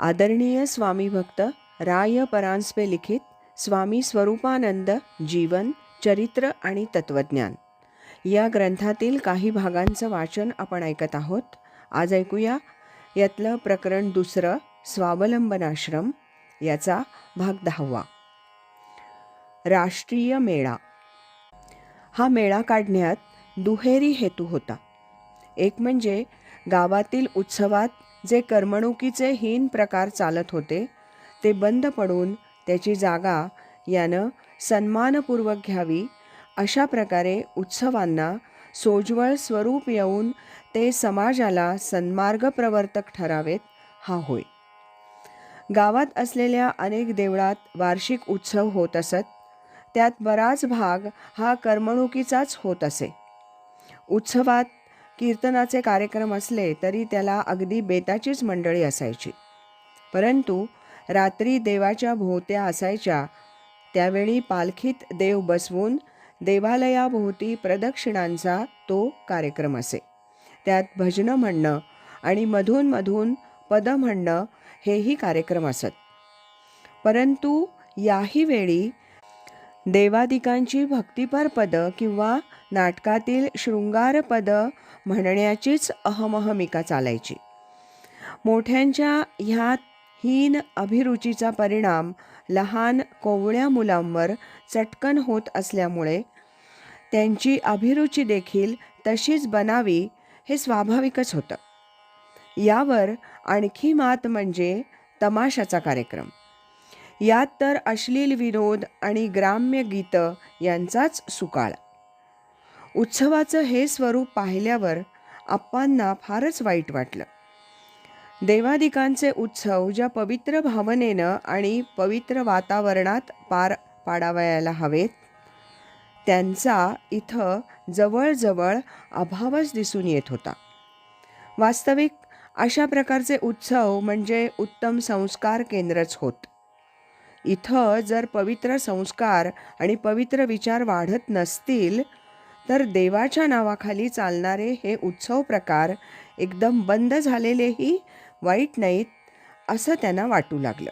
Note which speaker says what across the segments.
Speaker 1: आदरणीय स्वामी भक्त राय परांजपे लिखित स्वामी स्वरूपानंद जीवन चरित्र आणि तत्वज्ञान. या ग्रंथातील काही भागांचं वाचन आपण ऐकत आहोत. आज ऐकूया यातलं प्रकरण दुसरं स्वावलंबनाश्रम याचा भाग दहावा. राष्ट्रीय मेळा. हा मेळा काढण्यात दुहेरी हेतू होता. एक म्हणजे गावातील उत्सवात जे करमणुकीचे हीन प्रकार चालत होते ते बंद पडून त्याची जागा यानं सन्मानपूर्वक घ्यावी अशा प्रकारे उत्सवांना सोज्वळ स्वरूप येऊन ते समाजाला सन्मार्ग प्रवर्तक ठरावेत हा होय. गावात असलेल्या अनेक देवळात वार्षिक उत्सव होत असत त्यात बराच भाग हा करमणुकीचाच होत असे. उत्सवात कीर्तनाचे कार्यक्रम असले तरी त्याला अगदी बेताचीच मंडळी असायची. परंतु रात्री देवाच्या भोवत्या असायच्या त्यावेळी पालखीत देव बसवून देवालयाभोवती प्रदक्षिणांचा तो कार्यक्रम असे. त्यात भजनं म्हणणं आणि मधून मधून पद म्हणणं हेही कार्यक्रम असत. परंतु याही वेळी देवादिकांची भक्तिपर पदं किंवा नाटकातील शृंगारपदं म्हणण्याचीच अहमहमिका चालायची. मोठ्यांच्या ह्या हीन अभिरुचीचा परिणाम लहान कोवळ्या मुलांवर चटकन होत असल्यामुळे त्यांची अभिरुची देखील तशीच बनावी हे स्वाभाविकच होतं. यावर आणखी मात म्हणजे तमाशाचा कार्यक्रम. यात तर अश्लील विनोद आणि ग्राम्य गीतं यांचाच सुकाळ. उत्सवाचं हे स्वरूप पाहिल्यावर आप्पांना फारच वाईट वाटलं. देवादिकांचे उत्सव ज्या पवित्र भावनेनं आणि पवित्र वातावरणात पार पाडावयाला हवेत त्यांचा इथं जवळजवळ अभावच दिसून येत होता. वास्तविक अशा प्रकारचे उत्सव म्हणजे उत्तम संस्कार केंद्रच होत. इथं जर पवित्र संस्कार आणि पवित्र विचार वाढत नसतील तर देवाच्या नावाखाली चालणारे हे उत्सव प्रकार एकदम बंद झालेलेही वाईट नाहीत असं त्यांना वाटू लागलं.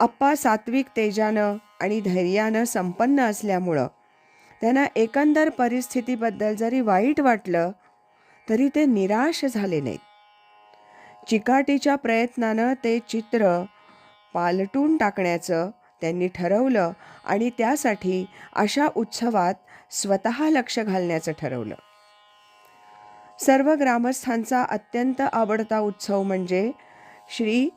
Speaker 1: आप्पा सात्विक तेजानं आणि धैर्यानं संपन्न असल्यामुळं त्यांना एकंदर परिस्थितीबद्दल जरी वाईट वाटलं तरी ते निराश झाले नाहीत. चिकाटीच्या प्रयत्नानं ते चित्र पालटून टाकण्याचं त्यांनी ठरवलं आणि त्यासाठी अशा उत्सवात स्वतः लक्ष घालण्याचं ठरवलं. सर्व ग्रामस्थांचा अत्यंत आवडता उत्सव म्हणजे श्री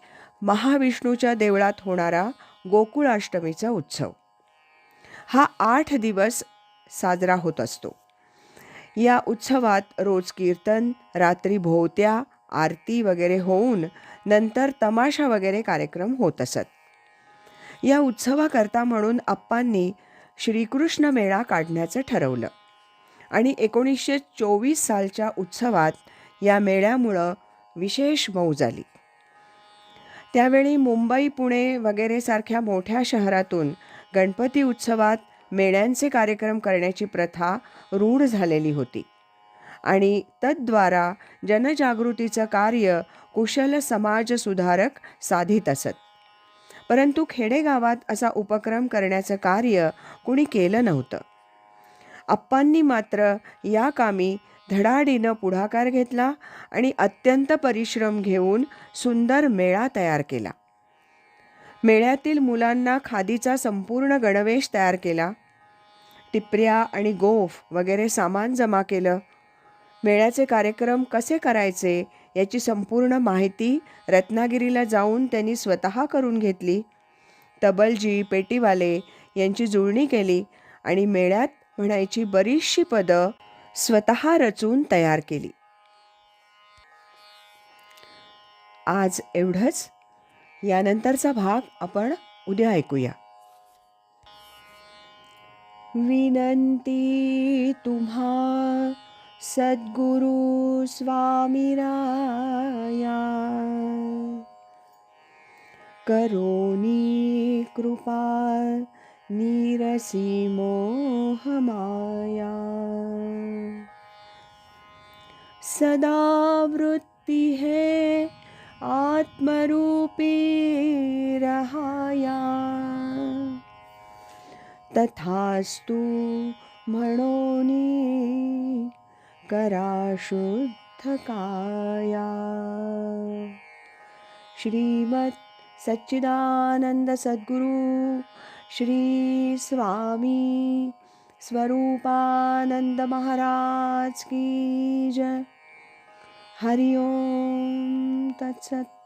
Speaker 1: महाविष्णूच्या देवळात होणारा गोकुळाष्टमीचा उत्सव. हा आठ दिवस साजरा होत असतो. या उत्सवात रोज कीर्तन रात्री भोवत्या आरती वगैरे होऊन नंतर तमाशा वगैरे कार्यक्रम होत असत. या उत्सवाकरता म्हणून आप्पांनी श्रीकृष्ण मेळा काढण्याचं ठरवलं. आणि एकोणीसशे चोवीस सालच्या उत्सवात या मेळ्यामुळं विशेष मौज आली. त्यावेळी मुंबई पुणे वगैरे सारख्या मोठ्या शहरातून गणपती उत्सवात मेळ्यांचे कार्यक्रम करण्याची प्रथा रूढ झालेली होती. आणि तद्वारा जनजागृतीचं कार्य कुशल समाजसुधारक साधित असत. परंतु खेडेगावात असा उपक्रम करण्याचं कार्य कुणी केलं नव्हतं. आप्पांनी मात्र या कामी धडाडीनं पुढाकार घेतला आणि अत्यंत परिश्रम घेऊन सुंदर मेळा तयार केला. मेळ्यातील मुलांना खादीचा संपूर्ण गणवेश तयार केला. टिपऱ्या आणि गोफ वगैरे सामान जमा केलं. मेळ्याचे कार्यक्रम कसे करायचे याची संपूर्ण माहिती रत्नागिरीला जाऊन त्यांनी स्वतः करून घेतली. तबलजी पेटीवाले यांची जुळणी केली आणि मेळ्यात म्हणायची बरीचशी पदं स्वतः रचून तयार केली. आज एवढंच. यानंतरचा भाग आपण उद्या ऐकूया. विनंती सद्गुरु स्वामिराया करोनी कृपा नीरसी मोहमाया। सदा वृत्ति है आत्मरूपी रहाया। तथास्तु म्हणोनी कराशुद्धकाया श्रीमत् सच्चिदानन्दसद्गुरु श्रीमद् सच्चिदानन्दसद्गुरुश्री की जय। हरि ओं तत्सत्।